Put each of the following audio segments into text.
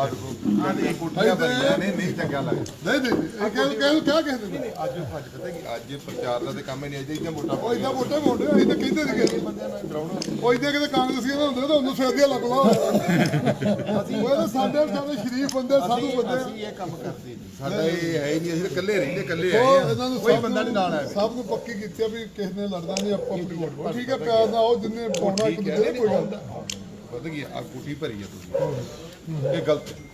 ਕੋਠੀਆਂ ਭਰੀਆਂ ਨੇ ਨਹੀਂ ਚੰਗਾ ਲੱਗਦਾ। ਨਹੀਂ ਨਹੀਂ ਇਹ ਕਹਿ ਕਹਿ ਕਿਆ ਕਹਿੰਦੇ ਨੇ ਅੱਜ ਅੱਜ ਪਤਾ ਕੀ ਅੱਜ ਪ੍ਰਚਾਰ ਦਾ ਤੇ ਕੰਮ ਹੀ ਨਹੀਂ ਅੱਜ ਇਦਾਂ ਵੋਟਾਂ ਉਹ ਇਦਾਂ ਵੋਟਾਂ ਪਾਉਂਦੇ ਅਸੀਂ ਤਾਂ ਕਹਿੰਦੇ ਕਿਸੇ ਬੰਦਿਆਂ ਨਾਲ ਡਰਾਉਣਾ ਉਹ ਇਦਾਂ ਕਿਤੇ ਕਾਂਗਰਸੀਆਂ ਨਾਲ ਹੁੰਦੇ ਤਾਂ ਉਹਨੂੰ ਸਿਰਦੀਆਂ ਲੱਗ ਲਾ ਅਸੀਂ ਉਹ ਤਾਂ ਸਾਡੇ ਸਾਡੇ ਸ਼ਰੀਫ ਬੰਦੇ ਸਾਧੂ ਬੰਦੇ। ਅਸੀਂ ਇਹ ਕੰਮ ਕਰਦੇ ਨਹੀਂ। ਸਾਡਾ ਇਹ ਹੈ ਨਹੀਂ ਅਸੀਂ ਤਾਂ ਇਕੱਲੇ ਰਹਿੰਦੇ ਇਕੱਲੇ ਉਹ ਆਏ ਕੋਈ ਸਭ ਬੰਦਾ ਨਹੀਂ ਨਾਲ ਆਇਆ। ਸਭ ਨੂੰ ਪੱਕੀ ਕੀਤੀ ਆ ਵੀ ਕਿਸੇ ਨੇ ਲੜਨਾ ਨਹੀਂ ਆਪਾਂ ਆਪਣੀ ਵੋਟ। ਠੀਕ ਹੈ ਪਿਆਰ ਨਾਲ ਉਹ ਜਿੰਨੇ ਪਾਉਣਾ ਇੱਕ ਦੂਜੇ ਕੋਈ ਗੱਲ ਪਤਾ ਕੀ ਆ ਕੋਠੀ ਭਰੀ ਆ ਤੁਸੀਂ ਇਹ ਗਲਤ ਹੈ।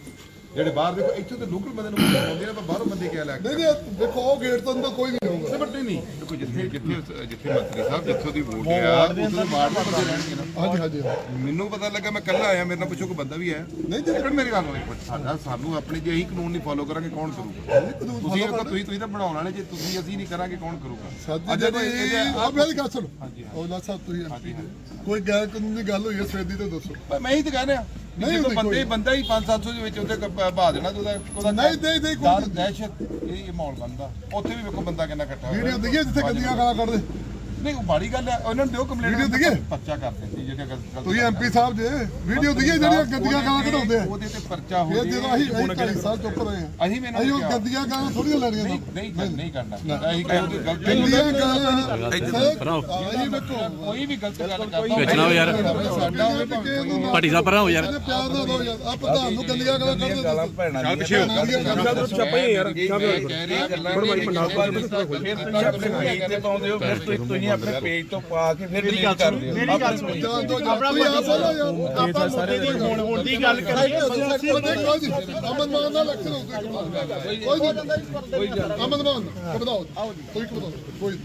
ਜਿਹੜੇ ਬਾਹਰ ਦੇਖੋ ਇੱਥੋਂ ਤੇ ਲੋਕਲ ਬੰਦੇ ਨੂੰ ਪਾਉਂਦੇ ਨੇ ਪਰ ਬਾਹਰੋਂ ਬੰਦੇ ਕਿਆ ਲੈ ਕੇ ਨਹੀਂ ਨਹੀਂ ਦੇਖੋ ਉਹ ਗੇਟ ਤੋਂ ਅੰਦਰ ਕੋਈ ਨਹੀਂ ਹੋਊਗਾ ਤੇ ਵੱਡੇ ਨਹੀਂ। ਦੇਖੋ ਜਿੱਥੇ ਜਿੱਥੇ ਜਿੱਥੇ ਮੰਤਰੀ ਸਾਹਿਬ ਜਿੱਥੋਂ ਦੀ ਵੋਟ ਆ ਉੱਥੋਂ ਵਾਰਡ ਦੇ ਬੰਦੇ ਰਹਿਣਗੇ ਨਾ। ਹਾਂਜੀ ਹਾਂਜੀ ਹਾਂਜੀ। ਮੈਨੂੰ ਪਤਾ ਲੱਗਾ ਮੈਂ ਕੱਲਾ ਆਇਆ ਮੇਰੇ ਨਾਲ ਪੁੱਛੋ ਕੋਈ ਬੰਦਾ ਵੀ ਆਇਆ। ਨਹੀਂ ਜੀ ਪਰ ਮੇਰੀ ਗੱਲ ਹੋਈ ਸਾਡਾ ਸਾਨੂੰ ਆਪਣੇ ਜੇ ਅਸੀਂ ਕਾਨੂੰਨ ਨਹੀਂ ਫੋਲੋ ਕਰਾਂਗੇ ਕੌਣ ਕਰੂਗਾ? ਤੁਸੀਂ ਇਹ ਤੁਸੀਂ ਤੁਸੀਂ ਤਾਂ ਬਣਾਉਣ ਵਾਲੇ ਜੇ ਤੁਸੀਂ ਅਸੀਂ ਨਹੀਂ ਕਰਾਂਗੇ ਕੌਣ ਕਰੂਗਾ? ਸਾਡੀ ਜਿਹੜੀ ਆ ਮੇਰੀ ਗੱਲ ਸੁਣੋ। ਔਲਾ ਸਾਹਿਬ ਤੁਸੀਂ ਕੋਈ ਗੈਰ ਕਾਨੂੰਨੀ ਗੱਲ ਹੋਈ ਹੈ ਸਵੇਦੀ ਤੇ ਦੱਸੋ। ਮੈਂ ਹੀ ਤਾਂ ਕਹਿੰਦਾ ਨਹੀਂ ਨਹੀਂ ਹੁੰਦੀ ਬੰਦੇ। ਬੰਦਾ ਹੀ 5-700 ਦੇ ਵਿੱਚ ਉੱਤੇ ਬਹਾ ਦੇਣਾ ਤੇ ਉਹਦਾ ਉਹਦਾ ਨਹੀਂ ਨਹੀਂ ਨਹੀਂ ਡਰ ਕੋਈ ਦਹਿਸ਼ਤ ਇਹ ਮਾਹੌਲ ਬੰਦਾ ਉੱਥੇ ਵੀ ਵੇਖੋ ਬੰਦਾ ਕਿੰਨਾ ਇਕੱਠਾ ਹੋਇਆ ਵੀਡੀਓ ਦਿਖੀ ਜਿੱਥੇ ਗੰਦੀਆਂ ਗਾਲਾਂ ਕੱਢਦੇ ਨਹੀਂ ਉਹ ਬਾੜੀ ਗੱਲ ਹੈ ਉਹਨਾਂ ਨੂੰ ਦਿਓ ਕੰਪਲੇਂਟ ਵੀਡੀਓ? ਪਰਚਾ ਕਰ ਦਿੰਦੀ ਜਿਹੜੇ ਗਲਤ ਤੁਸੀਂ ਐਮਪੀ ਸਾਹਿਬ ਜੇ ਵੀਡੀਓ ਦਿਖੀ ਜਿਹੜੀਆਂ ਗੰਦੀਆਂ ਗਾਲਾਂ ਕਢਾਉਂਦੇ ਆ। ਉਹਦੇ ਤੇ ਪਰਚਾ ਹੋ ਇਹ ਜਦੋਂ ਅਸੀਂ ਅਸੀਂ ਢਾਈ ਸਾਲ ਚੁੱਪ ਰਹੇ ਆ ਅਸੀਂ ਇਹਨਾਂ ਅਸੀਂ ਨੂੰ ਉਹ ਗੰਦੀਆਂ ਗਾਲਾਂ ਥੋੜੀਆਂ ਲੈਣੀਆਂ ਨਹੀਂ ਨਹੀਂ ਕਰ- ਨਹੀਂ ਕਰਨਾ। ਅਸੀਂ ਕਹਿੰਦੇ ਗਲਤ ਗੰਦੀਆਂ ਗਾਲਾਂ ਕੋਈ ਵੀ ਗਲਤ ਗੱਲ ਕਰਦਾ ਵੇਚਣਾ ਹੋ ਯਾਰ। ਭਾਟੀ ਸਾਹਿਬ ਪਰਾਂ ਹੋ ਯਾਰ। ਪਿਆਰ ਨਾਲ ਦੋ ਯਾਰ। ਆ ਪ੍ਰਧਾਨ ਨੂੰ ਗੰਦੀਆਂ ਗਾਲਾਂ ਕੱਢਦੇ ਗਾਲਾਂ ਭੈਣਾਂ ਦੀਆਂ। ਪਿੱਛੇ ਹੋ। ਛਾਪਾ ਹੀ ਯਾਰ। ਕਹਿ ਰਹੇ ਗੱਲਾਂ ਫਿਰ ਫਿਰ ਤੁਸੀਂ ਆਪਣੇ ਪੇਜ ਤੇ ਪਾਉਂਦੇ ਹੋ ਫਿਰ ਤੁਸੀਂ ਤੁਸੀਂ ਆਪਣੇ ਪੇਜ ਤੋਂ ਪਾ ਕੇ ਫਿਰ ਡਿਲੀਟ ਕਰਦੇ ਹੋ ਮੇਰੀ ਗੱਲ ਸੁਣੋ ਆਪਣਾ ਆਪਾਂ ਮੌਕੇ ਦੀ ਹੁਣ ਹੁਣ ਦੀ ਗੱਲ ਜੀ। ਅਮਨ ਮਾਨ ਦਾ ਹੋ। ਗਿਆ ਕੋਈ ਨਹੀਂ। ਅਮਨ ਮਾਨ ਵਧਾਓ ਕੋਈ ਵਧਾਓ ਕੋਈ